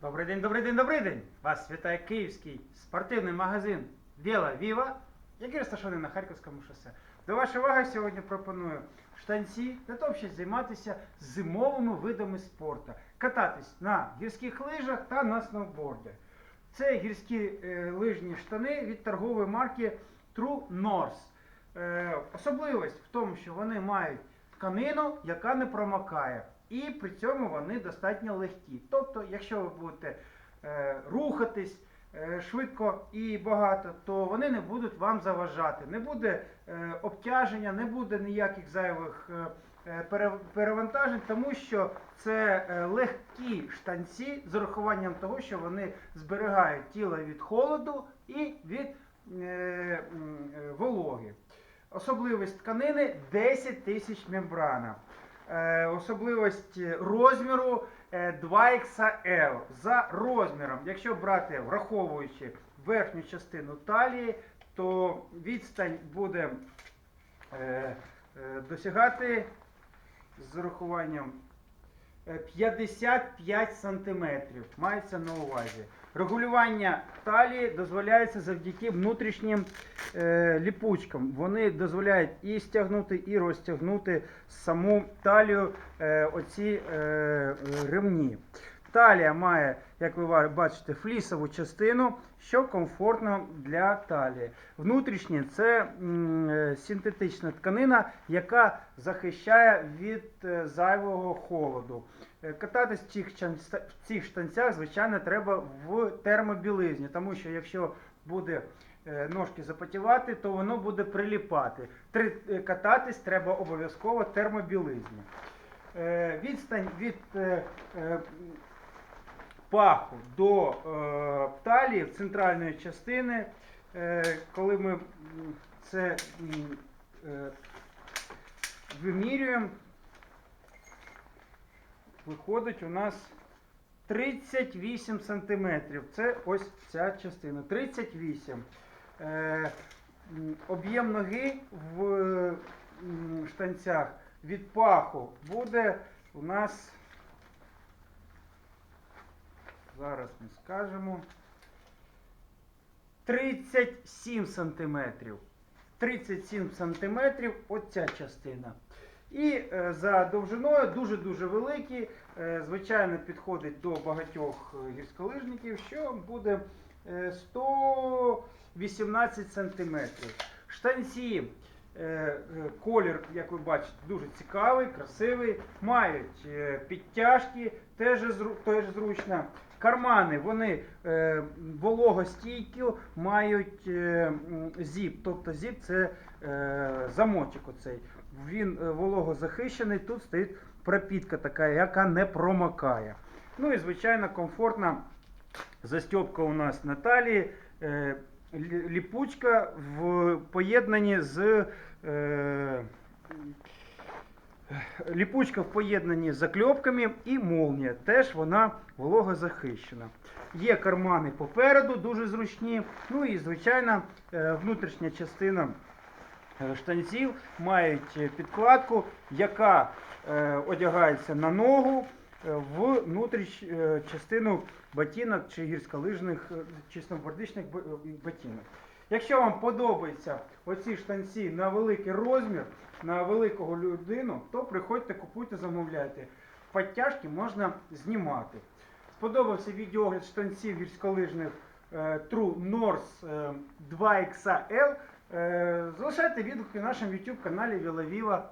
Добрий день, добрий день, добрий день! Вас вітає київський спортивний магазин Віла Віва, який розташований на Харківському шосе. До вашої уваги сьогодні пропоную штанці для того, щоб займатися зимовими видами спорту, кататись на гірських лижах та на сноуборді. Це гірські е, лижні штани від торгової марки True North. Е, особливість в тому, що вони мають тканину, яка не промокає. І при цьому вони достатньо легкі. Тобто, якщо ви будете е, рухатись е, швидко і багато, то вони не будуть вам заважати. Не буде е, обтяження, не буде ніяких зайвих е, е, пере- перевантажень, тому що це е, легкі штанці з урахуванням того, що вони зберігають тіло від холоду і від е, е, вологи. Особливість тканини 10 тисяч мембрана. Е, особливість розміру е, 2XL за розміром. Якщо брати, враховуючи верхню частину талії, то відстань буде е, е, досягати з урахуванням е, 55 сантиметрів. Мається на увазі. Регулювання талії дозволяється завдяки внутрішнім е, ліпучкам. Вони дозволяють і стягнути, і розтягнути саму талію е, оці е, е, ремні. Талія має, як ви бачите, флісову частину, що комфортно для талії. Внутрішнє це е, синтетична тканина, яка захищає від е, зайвого холоду. Е, Кататись в цих, штанцях, звичайно, треба в термобілизні, тому що якщо буде ножки запотівати, то воно буде приліпати. Кататись треба обов'язково термобілизні. Відстань від паху до е, талії центральної частини, е, коли ми це е, вимірюємо, виходить у нас 38 сантиметрів. Це ось ця частина. 38. Е, об'єм ноги в штанцях від паху буде у нас. Зараз ми скажемо. 37 сантиметрів. 37 сантиметрів оця частина. І е, за довжиною дуже-дуже великі. Е, звичайно, підходить до багатьох е, гірськолижників, що буде е, 118 сантиметрів. Штанці, е, е, колір, як ви бачите, дуже цікавий, красивий. Мають е, підтяжки, теж, зручно. Кармани, вони е, вологостійкі, мають е, зіп. Тобто зіп це е, замочок оцей. Він е, вологозахищений, тут стоїть пропітка така, яка не промокає. Ну і звичайно комфортна застібка у нас на талії, е, лі- ліпучка в поєднанні з. Е, Ліпучка в поєднанні з закльопками і молнія. Теж вона вологозахищена. Є кармани попереду, дуже зручні. Ну і, звичайно, е, внутрішня частина е, штанців мають підкладку, яка е, одягається на ногу в внутріч е, частину ботинок чи гірськолижних е, чи сноубордичних е, ботинок. Якщо вам подобаються оці штанці на великий розмір, на великого людину, то приходьте, купуйте, замовляйте. Подтяжки можна знімати. Сподобався відеогляд штанців гірськолижних е, True North е, 2XL. Е, Залишайте відгуки на нашому YouTube каналі Вілавіва.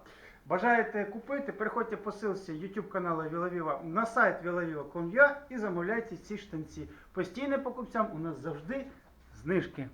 Бажаєте купити, переходьте по силці YouTube каналу Вілавіва на сайт vilaviva.com.ua і замовляйте ці штанці. Постійним покупцям у нас завжди знижки.